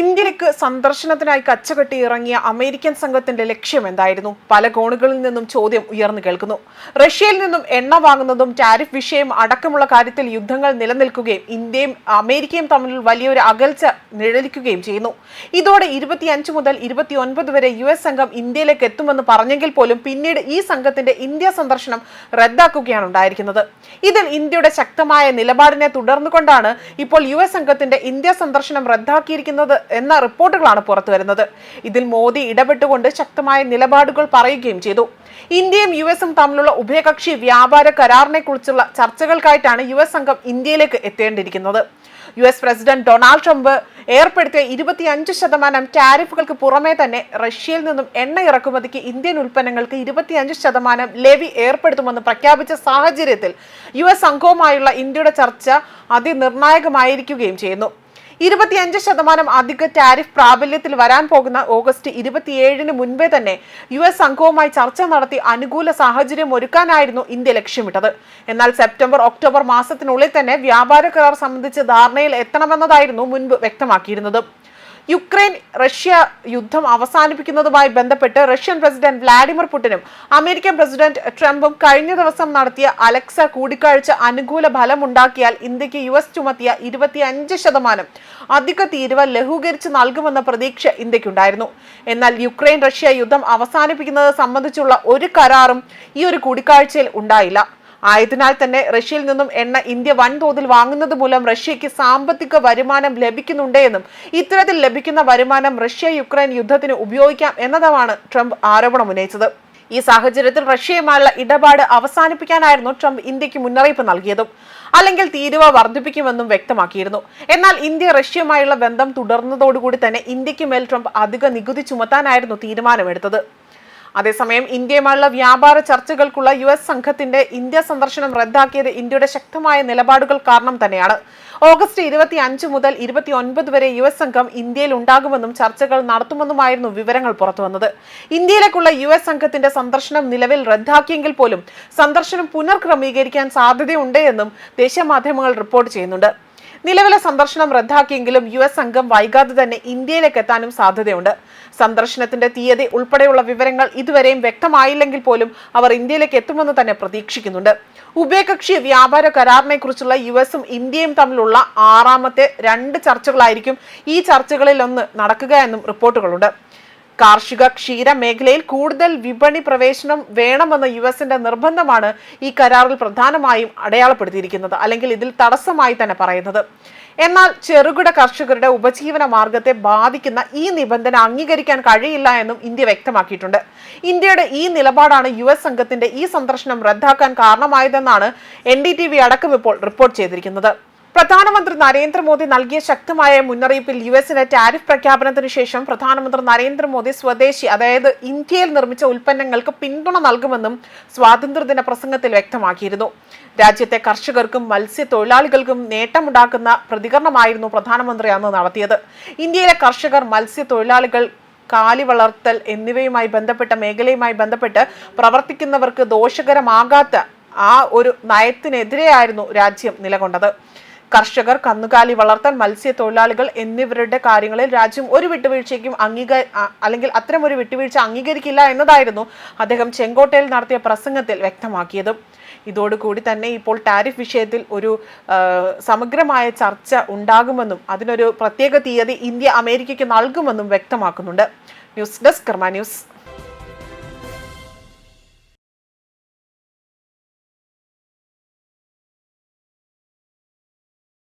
ഇന്ത്യയിലേക്ക് സന്ദർശനത്തിനായി കച്ചകെട്ടി ഇറങ്ങിയ അമേരിക്കൻ സംഘത്തിന്റെ ലക്ഷ്യം എന്തായിരുന്നു? പല കോണുകളിൽ നിന്നും ചോദ്യം ഉയർന്നു കേൾക്കുന്നു. റഷ്യയിൽ നിന്നും എണ്ണ വാങ്ങുന്നതും ടാരിഫ് വിഷയം അടക്കമുള്ള കാര്യത്തിൽ യുദ്ധങ്ങൾ നിലനിൽക്കുകയും ഇന്ത്യയും അമേരിക്കയും തമ്മിൽ വലിയൊരു അകൽച്ച നിഴലിക്കുകയും ചെയ്യുന്നു. ഇതോടെ ഇരുപത്തിയഞ്ച് മുതൽ ഇരുപത്തിയൊൻപത് വരെ യു എസ് സംഘം ഇന്ത്യയിലേക്ക് എത്തുമെന്ന് പറഞ്ഞെങ്കിൽ പോലും പിന്നീട് ഈ സംഘത്തിന്റെ ഇന്ത്യ സന്ദർശനം റദ്ദാക്കുകയാണ് ഉണ്ടായിരിക്കുന്നത്. ഇതിൽ ഇന്ത്യയുടെ ശക്തമായ നിലപാടിനെ തുടർന്നുകൊണ്ടാണ് ഇപ്പോൾ യു എസ് സംഘത്തിന്റെ ഇന്ത്യ സന്ദർശനം റദ്ദാക്കിയിരിക്കുന്നത് എന്ന റിപ്പോർട്ടുകളാണ് പുറത്തുവരുന്നത് ഇതിൽ മോദി ഇടപെട്ടുകൊണ്ട് ശക്തമായ നിലപാടുകൾ പറയുകയും ചെയ്തു. ഇന്ത്യയും യു എസും തമ്മിലുള്ള ഉഭയകക്ഷി വ്യാപാര കരാറിനെ കുറിച്ചുള്ള ചർച്ചകൾക്കായിട്ടാണ് യു എസ് സംഘം ഇന്ത്യയിലേക്ക് എത്തേണ്ടിയിരിക്കുന്നത്. U S president Donald Trump ഏർപ്പെടുത്തിയ ഇരുപത്തിയഞ്ച് ശതമാനം ടാരിഫുകൾക്ക് പുറമേ തന്നെ റഷ്യയിൽ നിന്നും എണ്ണ ഇറക്കുമതിക്ക് ഇന്ത്യൻ ഉൽപ്പന്നങ്ങൾക്ക് ഇരുപത്തിയഞ്ച് ശതമാനം ലെവി ഏർപ്പെടുത്തുമെന്ന് പ്രഖ്യാപിച്ച സാഹചര്യത്തിൽ യു എസ് സംഘവുമായുള്ള ഇന്ത്യയുടെ ചർച്ച അതിനിർണായകമായിരിക്കുകയും ചെയ്യുന്നു. ഇരുപത്തിയഞ്ച് ശതമാനം അധിക ടാരിഫ് പ്രാബല്യത്തിൽ വരാൻ പോകുന്ന ഓഗസ്റ്റ് ഇരുപത്തിയേഴിന് മുൻപേ തന്നെ യു എസ് സംഘവുമായി ചർച്ച നടത്തി അനുകൂല സാഹചര്യം ഒരുക്കാനായിരുന്നു ഇന്ത്യ ലക്ഷ്യമിട്ടത്. എന്നാൽ സെപ്റ്റംബർ ഒക്ടോബർ മാസത്തിനുള്ളിൽ തന്നെ വ്യാപാര കരാർ സംബന്ധിച്ച് ധാരണയിൽ എത്തണമെന്നതായിരുന്നു മുൻപ് വ്യക്തമാക്കിയിരുന്നത്. യുക്രൈൻ റഷ്യ യുദ്ധം അവസാനിപ്പിക്കുന്നതുമായി ബന്ധപ്പെട്ട് റഷ്യൻ പ്രസിഡന്റ് വ്ലാഡിമിർ പുടിനും അമേരിക്കൻ പ്രസിഡന്റ് ട്രംപും കഴിഞ്ഞ ദിവസം നടത്തിയ അലക്സ കൂടിക്കാഴ്ച അനുകൂല ഫലമുണ്ടാക്കിയാൽ ഇന്ത്യയ്ക്ക് യു എസ് ചുമത്തിയ ഇരുപത്തിയഞ്ച് ശതമാനം അധിക തീരുവ ലഘൂകരിച്ച് നൽകുമെന്ന പ്രതീക്ഷ ഇന്ത്യക്കുണ്ടായിരുന്നു. എന്നാൽ യുക്രൈൻ റഷ്യ യുദ്ധം അവസാനിപ്പിക്കുന്നത് സംബന്ധിച്ചുള്ള ഒരു കരാറും ഈ ഒരു കൂടിക്കാഴ്ചയിൽ ഉണ്ടായില്ല. ആയതിനാൽ തന്നെ റഷ്യയിൽ നിന്നും എണ്ണ ഇന്ത്യ വൻതോതിൽ വാങ്ങുന്നത് മൂലം റഷ്യയ്ക്ക് സാമ്പത്തിക വരുമാനം ലഭിക്കുന്നുണ്ട് എന്നും ഇത്തരത്തിൽ ലഭിക്കുന്ന വരുമാനം റഷ്യ യുക്രൈൻ യുദ്ധത്തിന് ഉപയോഗിക്കാം എന്നതുമാണ് ട്രംപ് ആരോപണം ഉന്നയിച്ചത്. ഈ സാഹചര്യത്തിൽ റഷ്യയുമായുള്ള ഇടപാട് അവസാനിപ്പിക്കാനായിരുന്നു ട്രംപ് ഇന്ത്യയ്ക്ക് മുന്നറിയിപ്പ് നൽകിയതും അല്ലെങ്കിൽ തീരുവ വർദ്ധിപ്പിക്കുമെന്നും വ്യക്തമാക്കിയിരുന്നു. എന്നാൽ ഇന്ത്യ റഷ്യയുമായുള്ള ബന്ധം തുടർന്നതോടുകൂടി തന്നെ ഇന്ത്യയ്ക്ക് മേൽ ട്രംപ് അധിക നികുതി ചുമത്താനായിരുന്നു തീരുമാനമെടുത്തത്. അതേസമയം ഇന്ത്യയുമായുള്ള വ്യാപാര ചർച്ചകൾക്കുള്ള യു എസ് സംഘത്തിന്റെ ഇന്ത്യ സന്ദർശനം റദ്ദാക്കിയത് ഇന്ത്യയുടെ ശക്തമായ നിലപാടുകൾ കാരണം തന്നെയാണ്. ഓഗസ്റ്റ് ഇരുപത്തി അഞ്ച് മുതൽ ഇരുപത്തി ഒൻപത് വരെ യു എസ് സംഘം ഇന്ത്യയിൽ ഉണ്ടാകുമെന്നും ചർച്ചകൾ നടത്തുമെന്നുമായിരുന്നു വിവരങ്ങൾ പുറത്തുവന്നത്. ഇന്ത്യയിലേക്കുള്ള യു എസ് സംഘത്തിന്റെ സന്ദർശനം നിലവിൽ റദ്ദാക്കിയെങ്കിൽ പോലും സന്ദർശനം പുനർക്രമീകരിക്കാൻ സാധ്യതയുണ്ട് എന്നും ദേശീയ മാധ്യമങ്ങൾ റിപ്പോർട്ട് ചെയ്യുന്നുണ്ട്. നിലവിലെ സന്ദർശനം റദ്ദാക്കിയെങ്കിലും യു എസ് സംഘം വൈകാതെ തന്നെ ഇന്ത്യയിലേക്ക് എത്താനും സാധ്യതയുണ്ട്. സന്ദർശനത്തിന്റെ തീയതി ഉൾപ്പെടെയുള്ള വിവരങ്ങൾ ഇതുവരെയും വ്യക്തമായില്ലെങ്കിൽ പോലും അവർ ഇന്ത്യയിലേക്ക് എത്തുമെന്ന് തന്നെ പ്രതീക്ഷിക്കുന്നുണ്ട്. ഉഭയകക്ഷി വ്യാപാര കരാറിനെ കുറിച്ചുള്ള യു എസും ഇന്ത്യയും തമ്മിലുള്ള ആറാമത്തെ രണ്ട് ചർച്ചകളായിരിക്കും ഈ ചർച്ചകളിൽ ഒന്ന് നടക്കുക എന്നും റിപ്പോർട്ടുകളുണ്ട്. കാർഷിക ക്ഷീര മേഖലയിൽ കൂടുതൽ വിപണി പ്രവേശനം വേണമെന്ന യു എസിന്റെ നിർബന്ധമാണ് ഈ കരാറിൽ പ്രധാനമായും അടയാളപ്പെടുത്തിയിരിക്കുന്നത് അല്ലെങ്കിൽ ഇതിൽ തടസ്സമായി തന്നെ പറയുന്നത്. എന്നാൽ ചെറുകിട കർഷകരുടെ ഉപജീവന മാർഗത്തെ ബാധിക്കുന്ന ഈ നിബന്ധന അംഗീകരിക്കാൻ കഴിയില്ല എന്നും ഇന്ത്യ വ്യക്തമാക്കിയിട്ടുണ്ട്. ഇന്ത്യയുടെ ഈ നിലപാടാണ് യു എസ് സംഘത്തിന്റെ ഈ സന്ദർശനം റദ്ദാക്കാൻ കാരണമായതെന്നാണ് എൻ ഡി ടി വി അടക്കം ഇപ്പോൾ റിപ്പോർട്ട് ചെയ്തിരിക്കുന്നത്. പ്രധാനമന്ത്രി നരേന്ദ്രമോദി നൽകിയ ശക്തമായ മുന്നറിയിപ്പിൽ യു എസിന് ടാരിഫ് പ്രഖ്യാപനത്തിന് ശേഷം പ്രധാനമന്ത്രി നരേന്ദ്രമോദി സ്വദേശി അതായത് ഇന്ത്യയിൽ നിർമ്മിച്ച ഉൽപ്പന്നങ്ങൾക്ക് പിന്തുണ നൽകുമെന്നും സ്വാതന്ത്ര്യദിന പ്രസംഗത്തിൽ വ്യക്തമാക്കിയിരുന്നു. രാജ്യത്തെ കർഷകർക്കും മത്സ്യത്തൊഴിലാളികൾക്കും നേട്ടമുണ്ടാക്കുന്ന പ്രതികരണമായിരുന്നു പ്രധാനമന്ത്രി അന്ന് നടത്തിയത്. ഇന്ത്യയിലെ കർഷകർ മത്സ്യത്തൊഴിലാളികൾ കാലി വളർത്തൽ എന്നിവയുമായി ബന്ധപ്പെട്ട മേഖലയുമായി ബന്ധപ്പെട്ട് പ്രവർത്തിക്കുന്നവർക്ക് ദോഷകരമാകാത്ത ആ ഒരു നയത്തിനെതിരെയായിരുന്നു രാജ്യം നിലകൊണ്ടത്. കർഷകർ കന്നുകാലി വളർത്തൽ മത്സ്യത്തൊഴിലാളികൾ എന്നിവരുടെ കാര്യങ്ങളിൽ രാജ്യം ഒരു വിട്ടുവീഴ്ചയ്ക്കും അംഗീക അല്ലെങ്കിൽ അത്തരം ഒരു വിട്ടുവീഴ്ച അംഗീകരിക്കില്ല എന്നതായിരുന്നു അദ്ദേഹം ചെങ്കോട്ടയിൽ നടത്തിയ പ്രസംഗത്തിൽ വ്യക്തമാക്കിയത്. ഇതോടുകൂടി തന്നെ ഇപ്പോൾ ടാരിഫ് വിഷയത്തിൽ ഒരു സമഗ്രമായ ചർച്ച ഉണ്ടാകുമെന്നും അതിനൊരു പ്രത്യേക തീയതി ഇന്ത്യ അമേരിക്കയ്ക്ക് നൽകുമെന്നും വ്യക്തമാക്കുന്നുണ്ട്. News desk Karma news.